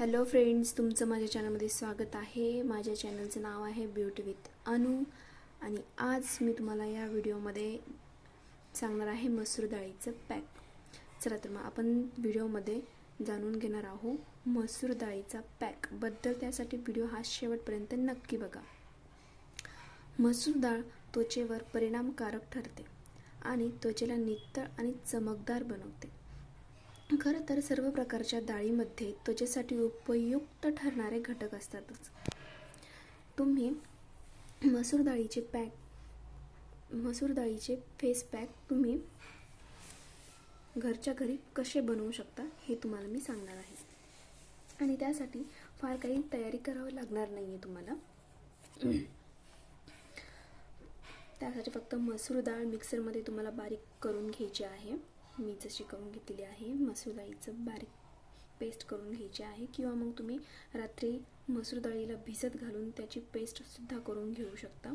Hello friends तुमचं माझ्या चॅनलमध्ये स्वागत आहे. माझ्या चॅनलचं नाव आहे ब्युटी विथ अनु आणि आज मी तुम्हाला या व्हिडिओमध्ये सांगणार आहे मसूर डाळीचं पॅक चला तर मग आपण व्हिडिओमध्ये जाणून घेणार आहोत मसूर डाळीचा पॅकबद्दल त्यासाठी व्हिडिओ हा शेवटपर्यंत नक्की बघा. मसूर डाळ त्वचेवर परिणामकारक ठरते आणि त्वचेला नितळ आणि चमकदार बनवते. खरं तर सर्व प्रकारच्या डाळीमध्ये त्वचेसाठी उपयुक्त ठरणारे घटक असतातच. तुम्ही मसूर डाळीचे पॅक मसूर डाळीचे फेस पॅक तुम्ही घरच्या घरी कसे बनवू शकता हे तुम्हाला मी सांगणार आहे. आणि त्यासाठी फार काही तयारी करावी लागणार नाही आहे तुम्हाला. त्यासाठी फक्त मसूर डाळ मिक्सरमध्ये तुम्हाला बारीक करून घ्यायची आहे. मी जशी करून घेतलेली आहे मसूर डाळीचं बारीक पेस्ट करून घ्यायची आहे किंवा मग तुम्ही रात्री मसूर डाळीला भिजत घालून त्याची पेस्टसुद्धा करून घेऊ शकता.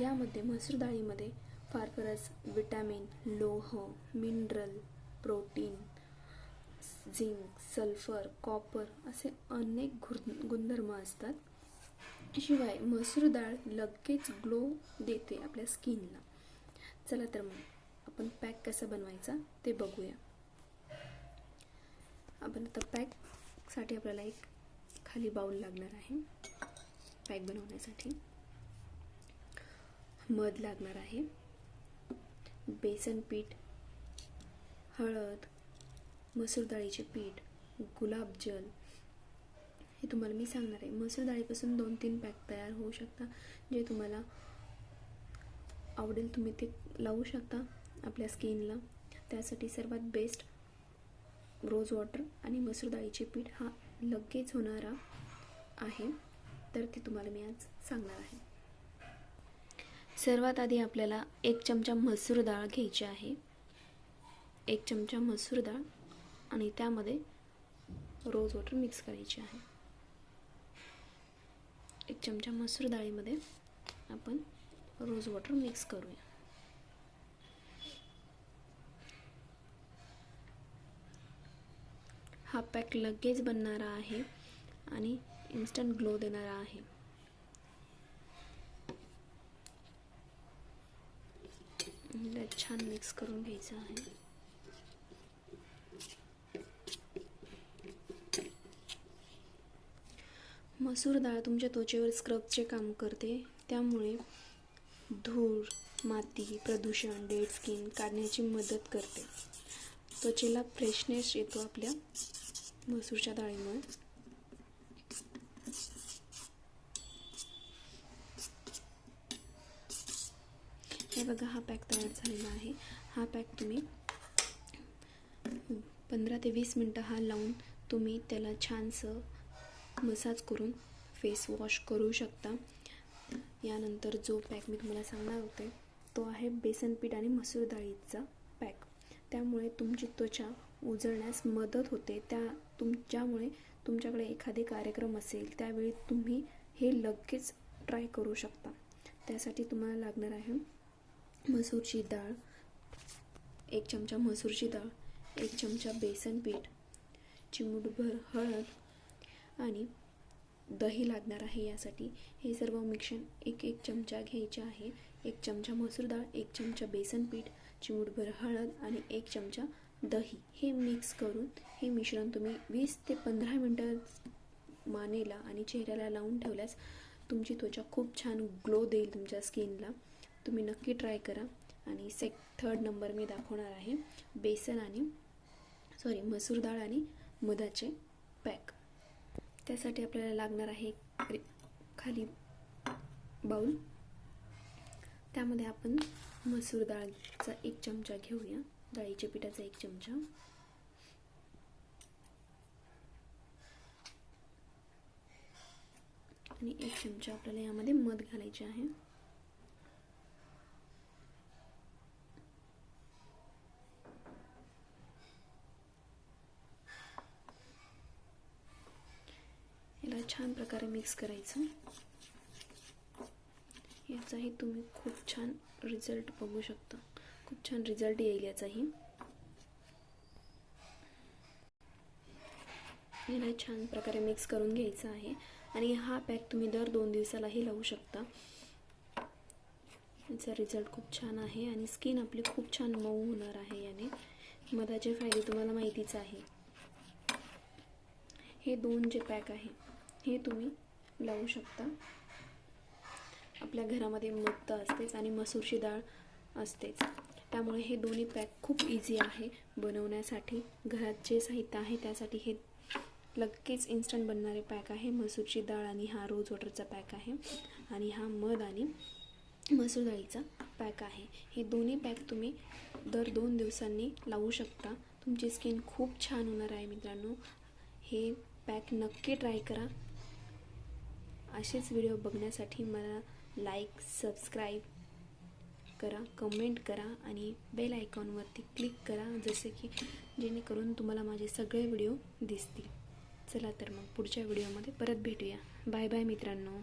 यामध्ये मसूर डाळीमध्ये फार फारच विटॅमिन लोह mineral protein zinc sulphur copper असे अनेक गुण गुणधर्म असतात. शिवाय मसूर डाळ लगेच ग्लो देते आपल्या स्किनला चला तर मग आपण पॅक कसा बनवायचा ते बघूया. आपण आता पॅकसाठी आपल्याला एक खाली बाऊल लागणार आहे. पॅक बनवण्यासाठी. मध लागणार आहे. बेसन पीठ हळद मसूर डाळीचे पीठ गुलाबजल हे तुम्हाला मी सांगणार आहे. मसूर डाळीपासून दोन तीन पॅक तयार होऊ शकता. जे तुम्हाला आवडेल तुम्ही ते लावू शकता. आपल्या स्किनला. त्यासाठी सर्वात बेस्ट रोज वॉटर आणि मसूर डाळीचे पीठ हा लगेच होणारा आहे. तर ते तुम्हाला मी आज सांगणार आहे. सर्वात आधी आपल्याला एक चमचा मसूर डाळ घ्यायची आहे. एक चमचा मसूर डाळ आणि त्यामध्ये रोज वॉटर मिक्स करायची आहे. एक चमचा मसूर डाळीमध्ये आपण रोज वॉटर मिक्स करूया. हा पॅक लगेच बनणारा आहे आणि इन्स्टंट ग्लो देणारा आहे. छान मिक्स करून घ्यायचं आहे. मसूर डाळ तुमच्या त्वचेवर स्क्रबचे काम करते. त्यामुळे धूळ माती प्रदूषण डेड स्किन काढण्याची मदत करते. त्वचेला फ्रेशनेस येतो आपल्या मसूरच्या डाळीमुळे हे बघा हा पॅक तयार झालेला आहे हा पॅक तुम्ही. पंधरा ते वीस मिनटं हा लावून तुम्ही त्याला छानसं मसाज करून फेस वॉश करू शकता. यानंतर जो पॅक मी तुम्हाला सांगणार होते तो आहे बेसन पीठ आणि मसूर डाळीचा पॅक त्यामुळे तुमची त्वचा उजळण्यास मदत होते. त्या तुमच्यामुळे तुमच्याकडे एखादे कार्यक्रम असेल त्यावेळी तुम्ही हे लगेच ट्राय करू शकता. त्यासाठी तुम्हाला लागणार आहे मसूरची डाळ एक चमचा मसूरची डाळ एक चमचा बेसन पीठ चिमूटभर हळद आणि दही लागणार आहे यासाठी. हे सर्व मिक्सन एक एक चमचा घ्यायचे आहे. एक चमचा मसूर डाळ एक चमचा बेसन पीठ चिमूटभर हळद आणि एक चमचा दही हे मिक्स करून हे मिश्रण तुम्ही वीस ते पंधरा मिनटं मानेला आणि चेहऱ्याला लावून ठेवल्यास तुमची त्वचा खूप छान ग्लो देईल तुमच्या स्किनला तुम्ही नक्की ट्राय करा. आणि सेक थर्ड नंबर मी दाखवणार आहे. बेसन आणि सॉरी मसूर डाळ आणि मधाचे पॅक त्यासाठी आपल्याला लागणार आहे खाली बाऊल त्यामध्ये आपण मसूर डाळचा एक चमचा घेऊया. डाळीच्या पिठाचा एक चमचा. आणि एक चमचा आपल्याला यामध्ये मध घालायचे आहे. याला छान प्रकारे मिक्स करायचं. याचाही तुम्ही खूप छान रिझल्ट बघू शकता. खूप छान रिझल्ट येईल याचाही. याला छान प्रकारे मिक्स करून घ्यायचं आहे. आणि हा पॅक तुम्ही दर दोन दिवसालाही लावू शकता. याचा रिझल्ट खूप छान आहे आणि स्किन आपली खूप छान मऊ होणार आहे याने. मधाचे फायदे तुम्हाला माहितीच आहे. हे दोन जे पॅक आहे हे तुम्ही लावू शकता. आपल्या घरामध्ये मध असतेच आणि मसूरची डाळ असतेच. त्यामुळे हे दोन्ही पॅक खूप इझी आहे बनवण्यासाठी. घरात जे साहित्य आहे त्यासाठी हे लगेच इन्स्टंट बनणारे पॅक आहे. मसूरची डाळ आणि हा रोज वॉटरचा पॅक आहे. आणि हा मध आणि मसूर डाळीचा पॅक आहे. हे दोन्ही पॅक तुम्ही दर दोन दिवसांनी लावू शकता. तुमची स्किन खूप छान होणार आहे मित्रांनो. हे पॅक नक्की ट्राय करा. असेच व्हिडिओ बघण्यासाठी मला लाईक सबस्क्राईब करा कमेंट करा आणि बेल आयकॉनवरती क्लिक करा जसे की जेणेकरून तुम्हाला माझे सगळे व्हिडिओ दिसतील. चला तर मग पुढच्या व्हिडिओमध्ये परत भेटूया. बाय बाय मित्रांनो.